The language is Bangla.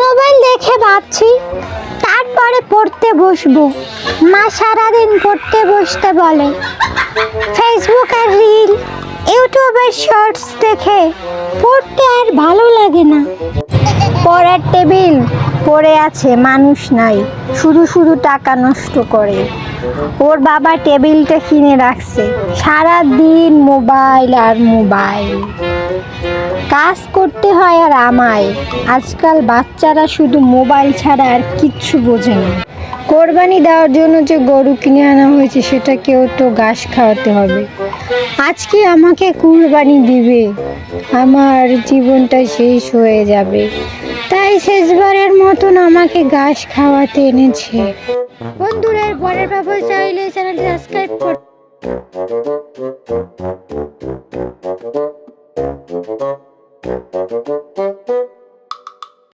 মোবাইল দেখে ভাবছি, তারপরে পড়তে বসবো। মা সারাদিন পড়তে বসতে বলে। ফেসবুক আর রিল ইউটিউবের শর্টস দেখে পড়তে আর ভালো লাগে না। পড়ার টেবিল পড়ে আছে মানুষ নাই, শুধু শুধু টাকা নষ্ট করে। ওর বাবা টেবিলটা কিনে রাখছে সারা দিন মোবাইল আর মোবাইল। কাজ করতে হয় আর আমায়। আজকাল বাচ্চারা শুধু মোবাইল ছাড়া আর কিচ্ছু বোঝে না। কোরবানি দেওয়ার জন্য যে গরু কিনে আনা হয়েছে, সেটা কেউ তো ঘাস খাওয়াতে হবে। আজকে আমাকে কুরবানি দিবে। আমার জীবনটা শেষ হয়ে যাবে। তাই শেষবারের মতন আমাকে ঘাস খাওয়াতে এনেছে। বন্ধুরা পরের ব্যাপার চাইলে চ্যানেলটি সাবস্ক্রাইব কর